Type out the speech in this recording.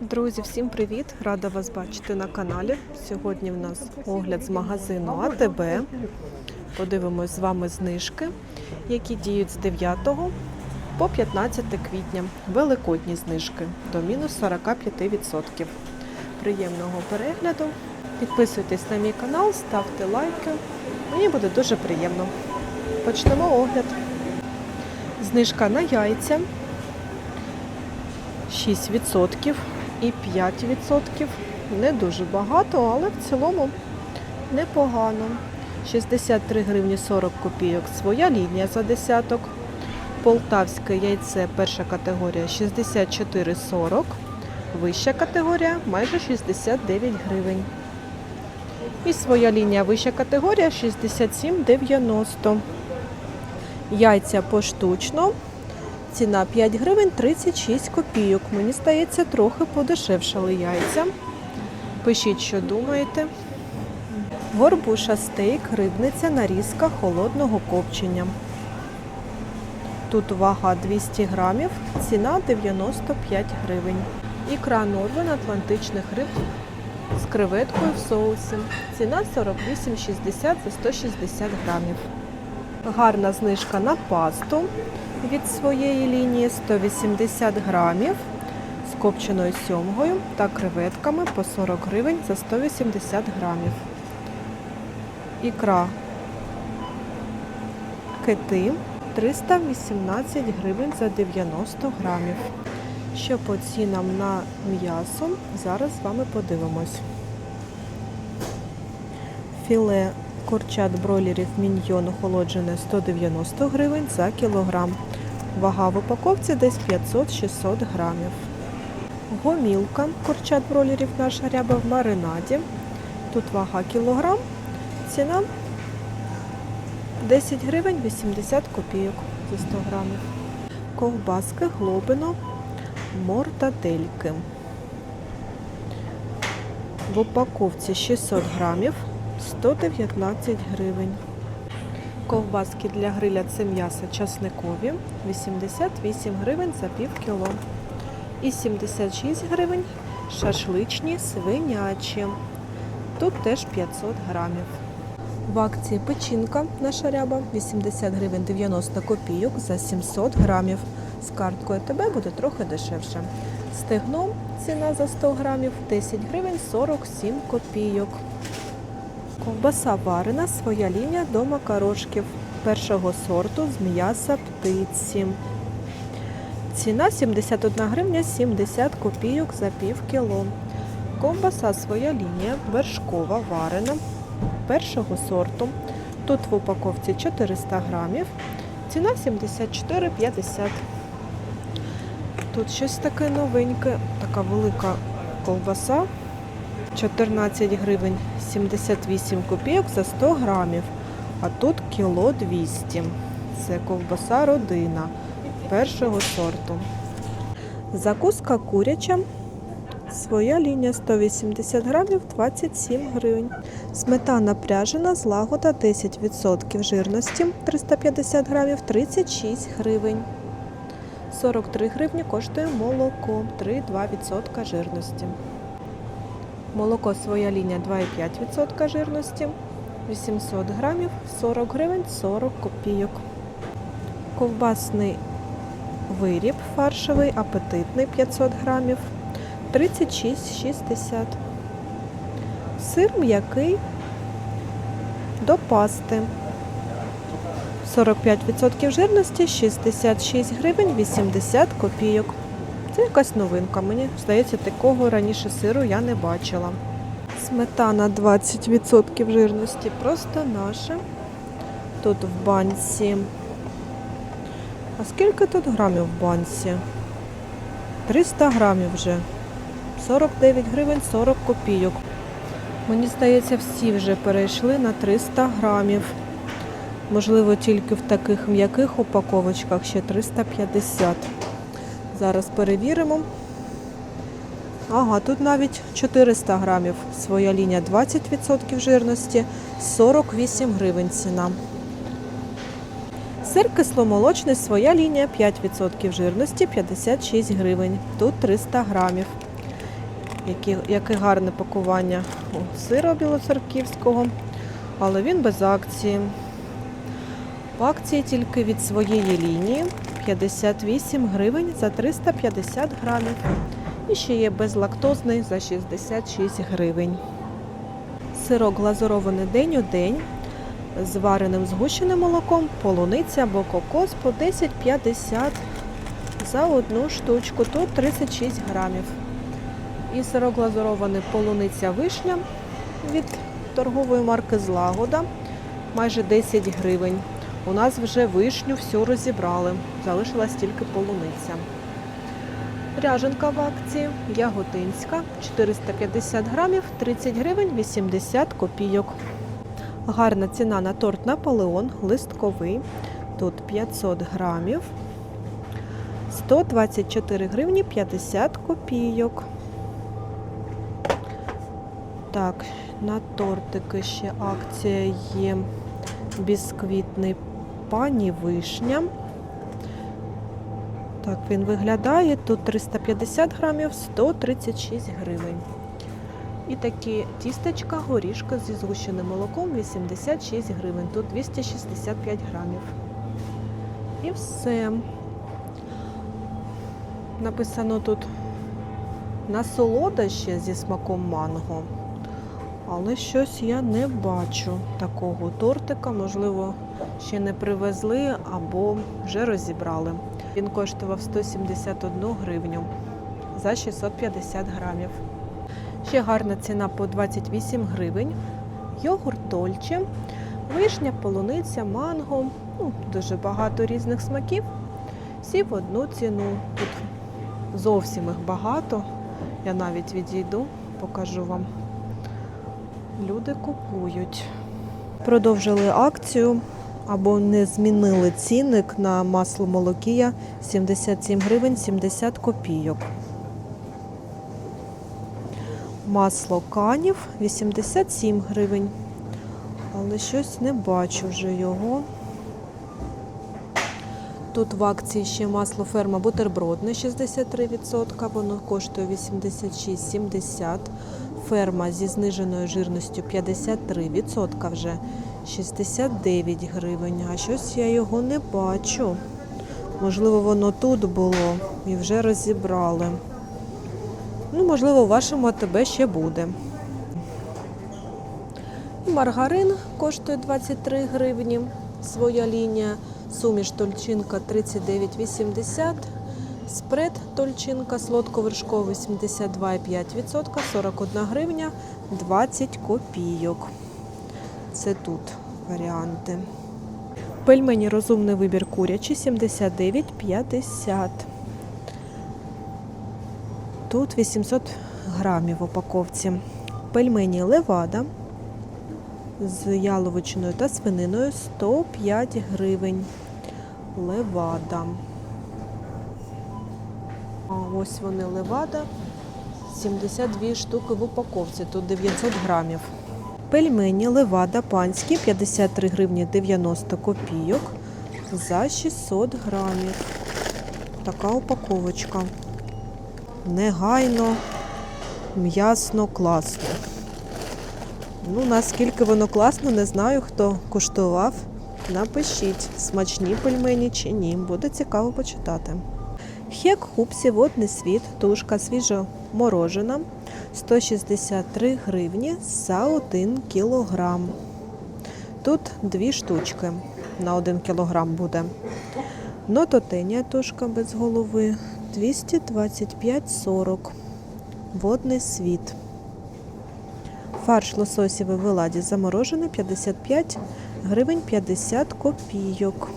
Друзі, всім привіт! Рада вас бачити на каналі. Сьогодні в нас огляд з магазину АТБ. Подивимось з вами знижки, які діють з 9 по 15 квітня. Великодні знижки до мінус 45%. Приємного перегляду. Підписуйтесь на мій канал, ставте лайки. Мені буде дуже приємно. Почнемо огляд. Знижка на яйця 6% і 5%. Не дуже багато, але в цілому непогано. 63 гривні 40 копійок своя лінія за десяток. Полтавське яйце перша категорія 64,40. Вища категорія майже 69 гривень. І своя лінія вища категорія 67,90. Яйця поштучно. Ціна 5 гривень 36 копійок. Мені здається, трохи подешевшали яйця. Пишіть, що думаєте. Горбуша стейк, рибниця, нарізка холодного копчення. Тут вага 200 грамів, ціна 95 гривень. Ікра Норвен атлантичних риб з креветкою в соусі. Ціна 48,60 за 160 грамів. Гарна знижка на пасту від своєї лінії 180 грамів з копченою сьомгою та креветками по 40 гривень за 180 грамів. Ікра кити 318 гривень за 90 грамів. Що по цінам на м'ясо, зараз з вами подивимось. Філе курчат бройлерів міньйон охолоджене 190 гривень за кілограм. Вага в упаковці десь 500-600 грамів. Гомілка курчат бройлерів наша ряба в маринаді. Тут вага кілограм, ціна 10 гривень 80 копійок за 100 грамів. Ковбаски глобино мортадельки. В упаковці 600 грамів 119 гривень. Ковбаски для гриля це м'ясо часникові 88 гривень за пів кіло. І 76 гривень шашличні свинячі. Тут теж 500 грамів. В акції печінка наша ряба 80 гривень 90 копійок за 700 грамів. З карткою ТБ буде трохи дешевше. Стегном ціна за 100 грамів 10 гривень 47 копійок. Ковбаса варена, своя лінія до макарошків першого сорту з м'яса птиці. Ціна 71 гривня 70 копійок за пів кіло. Ковбаса своя лінія вершкова варена першого сорту. Тут в упаковці 400 грамів. Ціна 74,50. Тут щось таке новеньке, така велика ковбаса. 14 гривень 78 копійок за 100 грамів. А тут кіло 200. Це ковбаса родина першого сорту. Закуска куряча. Своя лінія 180 грамів 27 гривень. Сметана пряжена, злагода 10% жирності 350 грамів 36 гривень. 43 гривні коштує молоко 3,2% жирності. Молоко своя лінія 2,5% жирності. 800 грамів 40 гривень 40 копійок. Ковбасний виріб фаршовий, апетитний 500 грамів 36,60. Сир м'який до пасти. 45% жирності 66 гривень 80 копійок. Це якась новинка. Мені здається, такого раніше сиру я не бачила. Сметана 20% жирності, просто наша. Тут в банці. А скільки тут грамів в банці? 300 грамів вже. 49 гривень 40 копійок. Мені здається, всі вже перейшли на 300 грамів. Можливо, тільки в таких м'яких упаковочках ще 350. Зараз перевіримо. Ага, тут навіть 400 грамів. Своя лінія 20% жирності, 48 гривень ціна. Сир кисломолочний, своя лінія 5% жирності, 56 гривень. Тут 300 грамів. Які, яке гарне пакування у сира білоцерківського, але він без акції. В акції тільки від своєї лінії 58 гривень за 350 грамів. І ще є безлактозний за 66 гривень. Сирок глазурований день у день з вареним згущеним молоком, полуниця або кокос по 10,50 за одну штучку, тут 36 грамів. І сирок глазурований полуниця вишня від торгової марки Злагода майже 10 гривень. У нас вже вишню всю розібрали, залишилась тільки полуниця. Ряженка в акції яготинська 450 грамів 30 гривень 80 копійок. Гарна ціна на торт Наполеон листковий. Тут 500 грамів 124 гривні 50 копійок. Так, на тортики ще акція є бісквітний пані вишня. Так він виглядає. Тут 350 грамів, 136 гривень. І такі тістечка, горішка зі згущеним молоком 86 гривень. Тут 265 грамів. І все. Написано тут насолода ще зі смаком манго. Але щось я не бачу такого тортика. Можливо, ще не привезли або вже розібрали. Він коштував 171 гривню за 650 грамів. Ще гарна ціна по 28 гривень. Йогурт Дольче, вишня, полуниця, манго. Ну, дуже багато різних смаків. Всі в одну ціну. Тут зовсім їх багато. Я навіть відійду, покажу вам. Люди купують. Продовжили акцію або не змінили цінник на масло молокія 77 гривень 70 копійок. Масло канів 87 гривень. Але щось не бачу вже його. Тут в акції ще масло ферма бутербродне 63%, воно коштує 86,70. Ферма зі зниженою жирністю 53% вже 69 гривень. А щось я його не бачу. Можливо, воно тут було і вже розібрали. Ну, можливо, у вашому АТБ ще буде. Маргарин коштує 23 гривні. Своя лінія. Суміш тольчинка 39,80. Спред тольчинка солодковершковий 82,5%, 41 гривня 20 копійок. Це тут варіанти. Пельмені розумний вибір курячі 79,50. Тут 800 грамів в упаковці. Пельмені левада з яловичиною та свининою 105 гривень. Левада. Ось вони левада. 72 штуки в упаковці, тут 900 грамів. Пельмені левада панські 53 гривні 90 копійок за 600 грамів. Така упаковочка. Негайно, м'ясно, класно. Ну, наскільки воно класно, не знаю, хто куштував. Напишіть, смачні пельмені чи ні. Буде цікаво почитати. Хек хупсі, водний світ, тушка свіжоморожена 163 гривні за 1 кілограм. Тут дві штучки на 1 кілограм буде. Нототенія тушка без голови 225,40. Водний світ. Фарш лососєвий в еладі заморожений 55 гривень 50 копійок.